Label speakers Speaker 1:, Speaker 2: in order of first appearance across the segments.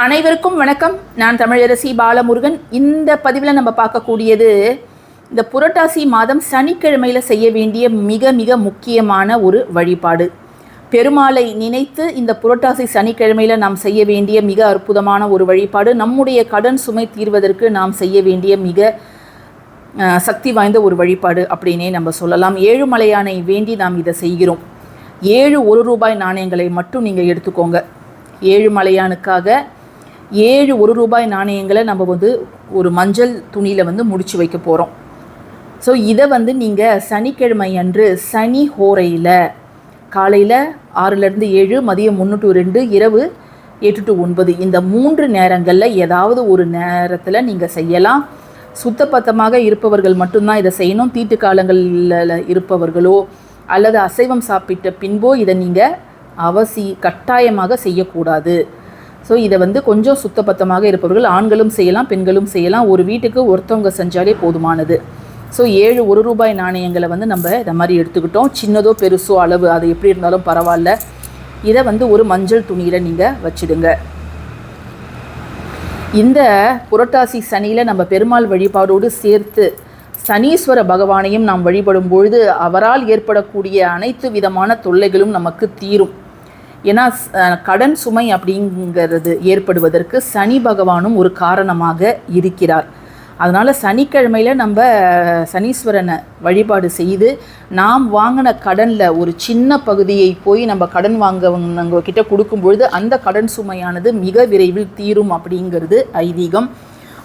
Speaker 1: அனைவருக்கும் வணக்கம். நான் தமிழரசி பாலமுருகன். இந்த பதிவில் நம்ம பார்க்கக்கூடியது இந்த புரட்டாசி மாதம் சனிக்கிழமையில் செய்ய வேண்டிய மிக மிக முக்கியமான ஒரு வழிபாடு. பெருமாளை நினைத்து இந்த புரட்டாசி சனிக்கிழமையில் நாம் செய்ய வேண்டிய மிக அற்புதமான ஒரு வழிபாடு. நம்முடைய கடன் சுமை தீர்வதற்கு நாம் செய்ய வேண்டிய மிக சக்தி வாய்ந்த ஒரு வழிபாடு அப்படின்னே நம்ம சொல்லலாம். ஏழுமலையானை வேண்டி நாம் இதை செய்கிறோம். ஏழு ஒரு ரூபாய் நாணயங்களை மட்டும் நீங்கள் எடுத்துக்கோங்க. ஏழுமலையானுக்காக ஏழு ஒரு ரூபாய் நாணயங்களை நம்ம வந்து ஒரு மஞ்சள் துணியில் வந்து முடிச்சு வைக்க போகிறோம் ஸோ இதை வந்து நீங்கள் சனிக்கிழமை அன்று சனி ஹோரையில் காலையில் ஆறுலேருந்து ஏழு மதியம் ஒன்று டு ரெண்டு இரவு எட்டு டு ஒன்பது இந்த மூன்று நேரங்களில் ஏதாவது ஒரு நேரத்தில் நீங்கள் செய்யலாம். சுத்தப்பத்தமாக இருப்பவர்கள் மட்டும்தான் இதை செய்யணும். தீட்டு காலங்களில் இருப்பவர்களோ அல்லது அசைவம் சாப்பிட்ட பின்போ இதை நீங்கள் அவசி கட்டாயமாக செய்யக்கூடாது. ஸோ இதை வந்து கொஞ்சம் சுத்தபத்தமாக இருப்பவர்கள் ஆண்களும் செய்யலாம் பெண்களும் செய்யலாம். ஒரு வீட்டுக்கு ஒருத்தவங்க செஞ்சாலே போதுமானது. ஸோ ஏழு ஒரு ரூபாய் நாணயங்களை வந்து நம்ம இதை மாதிரி எடுத்துக்கிட்டோம். சின்னதோ பெருசோ அளவு அது எப்படி இருந்தாலும் பரவாயில்ல. இதை வந்து ஒரு மஞ்சள் துணியில் நீங்கள் வச்சிடுங்க. இந்த புரட்டாசி சனியில் நம்ம பெருமாள் வழிபாடோடு சேர்த்து சனீஸ்வர பகவானையும் நாம் வழிபடும் பொழுது அவரால் ஏற்படக்கூடிய அனைத்து விதமான தொல்லைகளும் நமக்கு தீரும். ஏன்னா கடன் சுமை அப்படிங்கிறது ஏற்படுவதற்கு சனி பகவானும் ஒரு காரணமாக இருக்கிறார். அதனால் சனிக்கிழமையில் நம்ம சனீஸ்வரனை வழிபாடு செய்து நாம் வாங்கின கடனில் ஒரு சின்ன பகுதியை போய் நம்ம கடன் வாங்கவங்க கிட்ட கொடுக்கும் பொழுது அந்த கடன் சுமையானது மிக விரைவில் தீரும் அப்படிங்கிறது ஐதீகம்.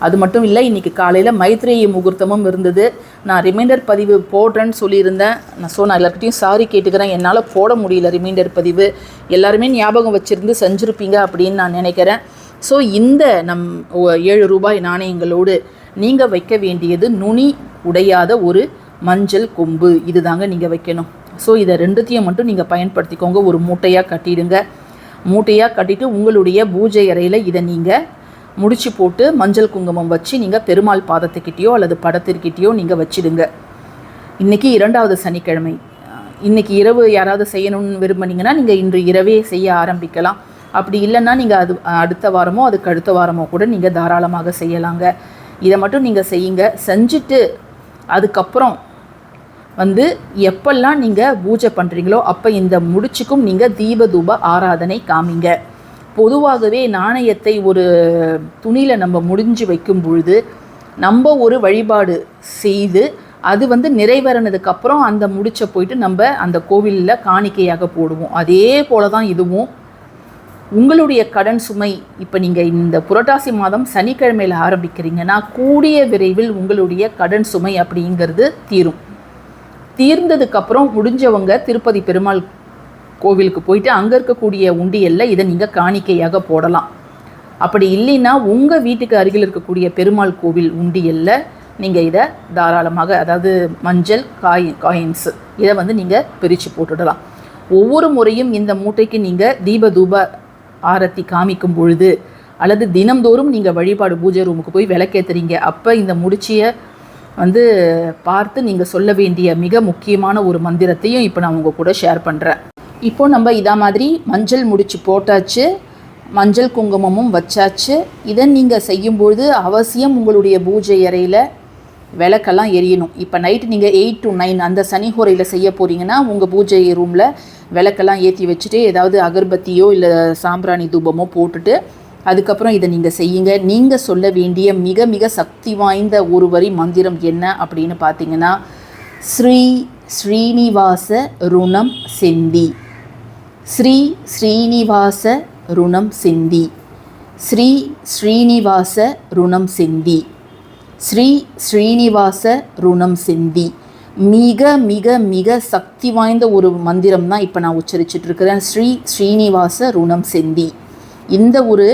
Speaker 1: அது மட்டும் இல்லை இன்றைக்கி காலையில் மைத்ரேயி முகூர்த்தமும் இருந்தது. நான் ரிமைண்டர் பதிவு போடுறேன்னு சொல்லியிருந்தேன். நான் ஸோ நான் எல்லாருக்கிட்டையும் சாரி கேட்டுக்கிறேன். என்னால் போட முடியல ரிமைண்டர் பதிவு. எல்லாருமே ஞாபகம் வச்சுருந்து செஞ்சுருப்பீங்க அப்படின்னு நான் நினைக்கிறேன். ஸோ இந்த நம் ஏழு ரூபாய் நாணயங்களோடு நீங்கள் வைக்க வேண்டியது நுனி உடையாத ஒரு மஞ்சள் கொம்பு. இதுதாங்க நீங்கள் வைக்கணும். ஸோ இதை ரெண்டுத்தையும் மட்டும் நீங்கள் பயன்படுத்திக்கோங்க. ஒரு மூட்டையாக கட்டிடுங்க. மூட்டையாக கட்டிட்டு உங்களுடைய பூஜை அறையில் இதை நீங்கள் முடிச்சு போட்டு மஞ்சள் குங்குமம் வச்சு நீங்கள் பெருமாள் பாதத்துக்கிட்டேயோ அல்லது படத்திற்கிட்டேயோ நீங்கள் வச்சிடுங்க. இன்றைக்கி இரண்டாவது சனிக்கிழமை. இன்றைக்கி இன்னைக்கு இரவு யாராவது செய்யணும்னு விரும்புனீங்கன்னா நீங்கள் இன்று இரவே செய்ய ஆரம்பிக்கலாம். அப்படி இல்லைன்னா நீங்கள் அது அடுத்த வாரமோ அதுக்கு அடுத்த வாரமோ கூட நீங்கள் தாராளமாக செய்யலாங்க. இதை மட்டும் நீங்கள் செய்யுங்க. செஞ்சுட்டு அதுக்கப்புறம் வந்து எப்பெல்லாம் நீங்கள் பூஜை பண்ணுறீங்களோ அப்போ இந்த முடிச்சுக்கும் நீங்கள் தீப தூப ஆராதனை காமிங்க. பொதுவாகவே நாணயத்தை ஒரு துணியில் நம்ம முடிஞ்சு வைக்கும் பொழுது நம்ம ஒரு வழிபாடு செய்து அது வந்து நிறைவேறினதுக்கு அப்புறம் அந்த முடிச்சை போயிட்டு நம்ம அந்த கோவிலில் காணிக்கையாக போடுவோம். அதே போல தான் இதுவும். உங்களுடைய கடன் சுமை இப்போ நீங்கள் இந்த புரட்டாசி மாதம் சனிக்கிழமையில் ஆரம்பிக்கிறீங்கன்னா கூடிய விரைவில் உங்களுடைய கடன் சுமை அப்படிங்கிறது தீரும். தீர்ந்ததுக்கப்புறம் முடிஞ்சவங்க திருப்பதி பெருமாள் கோவிலுக்கு போயிட்டு அங்கே இருக்கக்கூடிய உண்டியலில் இதை நீங்கள் காணிக்கையாக போடலாம். அப்படி இல்லைன்னா உங்கள் வீட்டுக்கு அருகில் இருக்கக்கூடிய பெருமாள் கோவில் உண்டியலில் நீங்கள் இதை தாராளமாக அதாவது மஞ்சள் காய் காயின்ஸு இதை வந்து நீங்கள் பிரித்து போட்டுடலாம். ஒவ்வொரு முறையும் இந்த மூட்டைக்கு நீங்கள் தீப தூப ஆரத்தி காமிக்கும் பொழுது அல்லது தினம்தோறும் நீங்கள் வழிபாடு பூஜை ரூமுக்கு போய் விளக்கேத்துறீங்க. அப்போ இந்த முடிச்சியை வந்து பார்த்து நீங்கள் சொல்ல வேண்டிய மிக முக்கியமான ஒரு மந்திரத்தையும் இப்போ நான் உங்கள் கூட ஷேர் பண்ணுறேன் இப்போது நம்ம இதா மாதிரி மஞ்சள் முடிச்சு போட்டாச்சு மஞ்சள் குங்குமமும் வச்சாச்சு. இதை நீங்கள் செய்யும்பொழுது அவசியம் உங்களுடைய பூஜை அறையில் விளக்கெல்லாம் எரியணும். இப்போ நைட்டு நீங்கள் எயிட் டு நைன் அந்த சனி ஹோரையில் செய்ய போகிறீங்கன்னா உங்கள் பூஜை ரூமில் விளக்கெல்லாம் ஏற்றி வச்சுட்டு ஏதாவது அகர்பத்தியோ இல்லை சாம்பிராணி தூபமோ போட்டுட்டு அதுக்கப்புறம் இதை நீங்கள் செய்யுங்க. நீங்கள் சொல்ல வேண்டிய மிக மிக சக்தி வாய்ந்த ஒரு வரி மந்திரம் என்ன அப்படின்னு பார்த்தீங்கன்னா ஸ்ரீ ஸ்ரீனிவாச ருணம் செந்தி. ஸ்ரீ ஸ்ரீனிவாச ருணம் சிந்தி. ஸ்ரீ ஸ்ரீனிவாச ருணம் சிந்தி. ஸ்ரீ ஸ்ரீனிவாச ருணம் சிந்தி. மிக மிக மிக சக்தி வாய்ந்த ஒரு மந்திரம் தான் இப்போ நான் உச்சரிச்சிட்ருக்கிறேன் ஸ்ரீ ஸ்ரீனிவாச ருணம் சிந்தி. இந்த ஒரு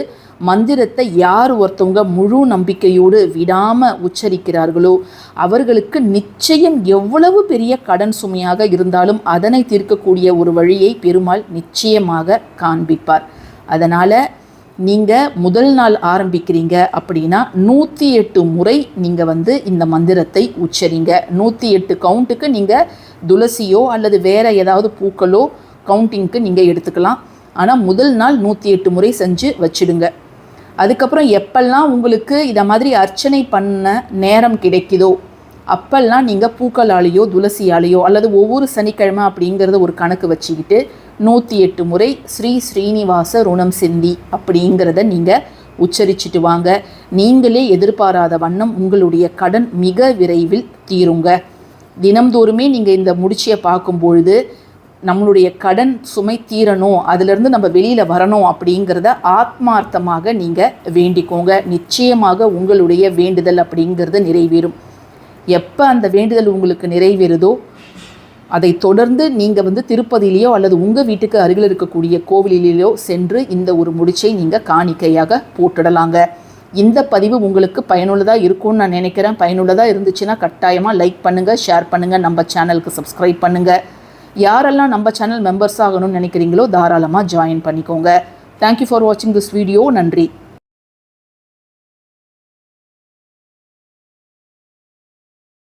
Speaker 1: மந்திரத்தை யார் ஒருத்தவங்க முழு நம்பிக்கையோடு விடாமல் உச்சரிக்கிறார்களோ அவர்களுக்கு நிச்சயம் எவ்வளவு பெரிய கடன் சுமையாக இருந்தாலும் அதனை தீர்க்கக்கூடிய ஒரு வழியை பெருமாள் நிச்சயமாக காண்பிப்பார். அதனால் நீங்கள் முதல் நாள் ஆரம்பிக்கிறீங்க அப்படின்னா நூற்றி எட்டு முறை நீங்கள் வந்து இந்த மந்திரத்தை உச்சரிங்க. நூற்றி எட்டு கவுண்ட்டுக்கு நீங்கள் துளசியோ அல்லது வேறு ஏதாவது பூக்களோ கவுண்டிங்க்கு நீங்கள் எடுத்துக்கலாம். ஆனால் முதல் நாள் நூற்றி எட்டு முறை செஞ்சு வச்சிடுங்க. அதுக்கப்புறம் எப்பெல்லாம் உங்களுக்கு இதை மாதிரி அர்ச்சனை பண்ண நேரம் கிடைக்குதோ அப்பெல்லாம் நீங்கள் பூக்களாலேயோ துளசியாலேயோ அல்லது ஒவ்வொரு சனிக்கிழமை அப்படிங்கிறத ஒரு கணக்கு வச்சுக்கிட்டு நூற்றி எட்டு முறை ஸ்ரீ ஸ்ரீனிவாச ருணம் சிந்தி அப்படிங்கிறத நீங்கள் உச்சரிச்சிட்டு வாங்க. நீங்களே எதிர்பாராத வண்ணம் உங்களுடைய கடன் மிக விரைவில் தீருங்க. தினம்தோறுமே நீங்கள் இந்த முடிச்சியை பார்க்கும் பொழுது நம்மளுடைய கடன் சுமை தீரணும் அதிலிருந்து நம்ம வெளியில் வரணும் அப்படிங்கிறத ஆத்மார்த்தமாக நீங்கள் வேண்டிக்கோங்க. நிச்சயமாக உங்களுடைய வேண்டுதல் அப்படிங்கிறது நிறைவேறும். எப்போ அந்த வேண்டுதல் உங்களுக்கு நிறைவேறுதோ அதை தொடர்ந்து நீங்கள் வந்து திருப்பதியிலேயோ அல்லது உங்கள் வீட்டுக்கு அருகில் இருக்கக்கூடிய கோவிலிலேயோ சென்று இந்த ஒரு முடிச்சை நீங்கள் காணிக்கையாக போட்டுடலாங்க. இந்த பதிவு உங்களுக்கு பயனுள்ளதாக இருக்கும்னு நான் நினைக்கிறேன். பயனுள்ளதாக இருந்துச்சுன்னா கட்டாயமாக லைக் பண்ணுங்கள் ஷேர் பண்ணுங்கள் நம்ம சேனலுக்கு சப்ஸ்கிரைப் பண்ணுங்கள் யாரெல்லாம் நம்ம சேனல் மெம்பர்ஸ் ஆகணும்னு நினைக்கிறீங்களோ தாராளமாக ஜாயின் பண்ணிக்கோங்க. தேங்க்யூ ஃபார் வாட்சிங் திஸ் வீடியோ நன்றி.